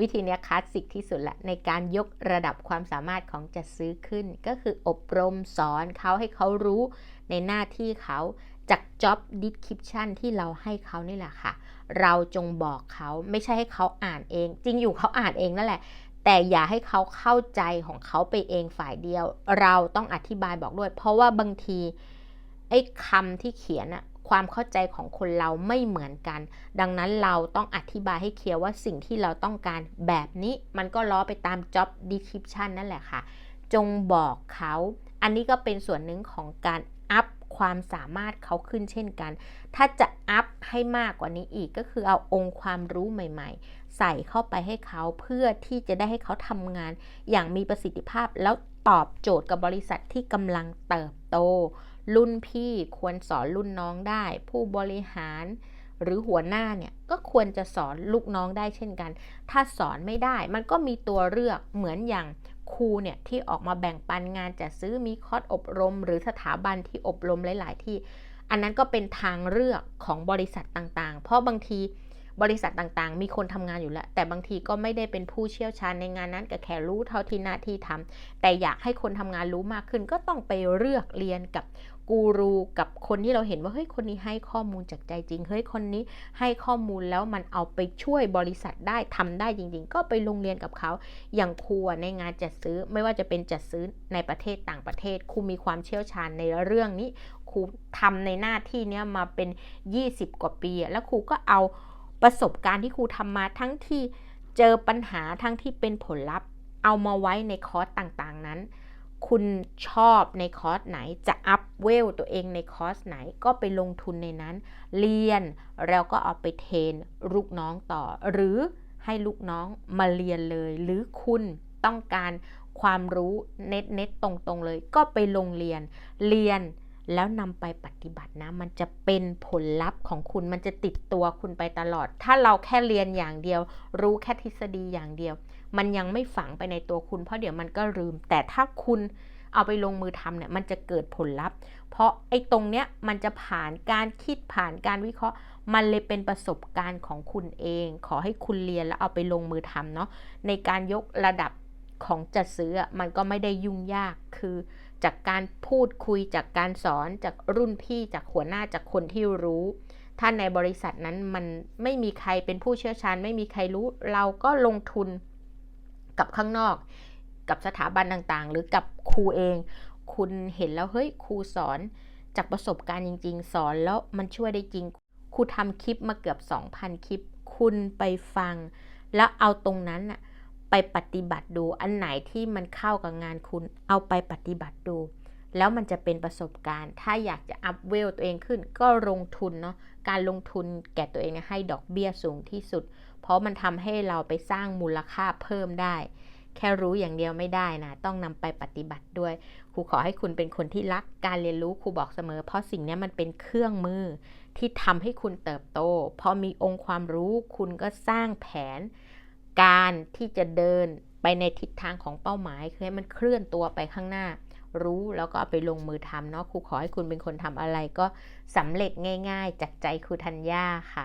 วิธีนี้คลาสสิกที่สุดละในการยกระดับความสามารถของจัดซื้อขึ้น ก็คืออบรมสอนเขาให้เขารู้ในหน้าที่เขาจาก job description ที่เราให้เขานี่แหละค่ะ เราจงบอกเขาไม่ใช่ให้เขาอ่านเอง จริงอยู่เขาอ่านเองนั่นแหละ แต่อย่าให้เขาเข้าใจของเขาไปเองฝ่ายเดียว เราต้องอธิบายบอกด้วย เพราะว่าบางทีไอ้คำที่เขียนอะ ความเข้าใจของคนเราไม่เหมือนกัน ดังนั้นเราต้องอธิบายให้เคลียร์ว่าสิ่งที่เราต้องการแบบนี้มันก็ล้อไปตาม job description นั่นแหละค่ะ จงบอกเขา อันนี้ก็เป็นส่วนหนึ่งของการอัพความสามารถเขาขึ้นเช่นกัน ถ้าจะอัพให้มากกว่านี้อีกก็คือเอาองค์ความรู้ใหม่ ๆ ใส่เข้าไปให้เขาเพื่อที่จะได้ให้เขาทำงาน อย่างมีประสิทธิภาพแล้วตอบโจทย์กับบริษัทที่กำลังเติบโต รุ่นพี่ควรสอนรุ่นน้องได้ ผู้บริหารหรือหัวหน้าเนี่ยก็ควรจะสอนลูกน้องได้เช่นกัน ถ้าสอนไม่ได้มันก็มีตัวเลือกเหมือนอย่างครูเนี่ยที่ออกมาแบ่งปันงานจะซื้อมีคอร์สอบรม หรือสถาบันที่อบรมหลาย ๆ ที่ อันนั้นก็เป็นทางเลือกของบริษัทต่างๆ เพราะบางที บริษัทต่างๆ มีคนทำงานอยู่แล้ว แต่บางทีก็ไม่ได้เป็นผู้เชี่ยวชาญในงานนั้นก็แค่รู้เท่าที่หน้าที่ทำแต่อยากให้คนทำงานรู้มากขึ้น ก็ต้องไปเลือกเรียนกับกูรูกับคนที่เราเห็นว่าเฮ้ยคนนี้ให้ข้อมูลจากใจจริงเฮ้ยคนนี้ให้ข้อมูลแล้วมันเอาไปช่วยบริษัทได้ทำได้จริง ๆ ก็ไปลงเรียนกับเขาอย่างครูในงานจัดซื้อไม่ว่าจะเป็นจัดซื้อในประเทศต่างประเทศครูมีความเชี่ยวชาญในเรื่องนี้ครูทำในหน้าที่เนี้ยมาเป็น 20 กว่าปี แล้วครูก็เอา ประสบการณ์ที่ครูทำมาทั้งที่เจอปัญหาทั้งที่เป็นผลลัพธ์ เอามาไว้ในคอร์สต่างๆนั้น คุณชอบในคอร์สไหนจะอัพเวลตัวเองในคอร์สไหนก็ไปลงทุนในนั้น เรียนแล้วก็เอาไปเทรนลูกน้องต่อ หรือให้ลูกน้องมาเรียนเลย หรือคุณต้องการความรู้เน็ตเน็ตตรงๆเลย ก็ไปลงเรียน เรียน แล้วนำไปปฏิบัตินะ มันจะเป็นผลลัพธ์ของคุณมันจะติดตัวคุณไปตลอด ถ้าเราแค่เรียนอย่างเดียว รู้แค่ทฤษฎีอย่างเดียว มันยังไม่ฝังไปในตัวคุณ เพราะเดี๋ยวมันก็ลืม แต่ถ้าคุณเอาไปลงมือทำเนี่ยมันจะเกิดผลลัพธ์ เพราะไอ้ตรงเนี้ยมันจะผ่านการคิดผ่านการวิเคราะห์ มันเลยเป็นประสบการณ์ของคุณเอง ขอให้คุณเรียนแล้วเอาไปลงมือทำเนาะในการยกระดับของจัดซื้อมันก็ไม่ได้ยุ่งยากคือ จากการพูดคุยจากการสอนจากรุ่นพี่จากหัวหน้าจากคนที่รู้ ถ้าในบริษัทนั้นมันไม่มีใครเป็นผู้เชี่ยวชาญ ไม่มีใครรู้ เราก็ลงทุนกับข้างนอก กับสถาบันต่างๆ หรือกับครูเอง คุณเห็นแล้วเฮ้ยครูสอนจากประสบการณ์จริง ๆ สอนแล้วมันช่วยได้จริงครูทำคลิปมาเกือบ 2,000 คลิป คุณไปฟัง แล้วเอาตรงนั้นอะ ไปปฏิบัติดู อันไหนที่มันเข้ากับงานคุณ เอาไปปฏิบัติดู แล้วมันจะเป็นประสบการณ์ ถ้าอยากจะอัพเวลตัวเองขึ้น ก็ลงทุนเนาะ การลงทุนแก่ตัวเองให้ดอกเบี้ยสูงที่สุด เพราะมันทำให้เราไปสร้างมูลค่าเพิ่มได้ แค่รู้อย่างเดียวไม่ได้นะ ต้องนำไปปฏิบัติด้วย ครูขอให้คุณเป็นคนที่รักการเรียนรู้ครูบอกเสมอ เพราะสิ่งนี้มันเป็นเครื่องมือที่ทำให้คุณเติบโต พอมีองค์ความรู้คุณก็สร้างแผน การที่จะเดินไปในทิศทางของเป้าหมายคือให้มันเคลื่อนตัวไปข้างหน้า รู้แล้วก็เอาไปลงมือทำเนาะครูขอให้คุณเป็นคนทำอะไรก็สำเร็จง่าย ๆ จากใจครูธัญญาค่ะ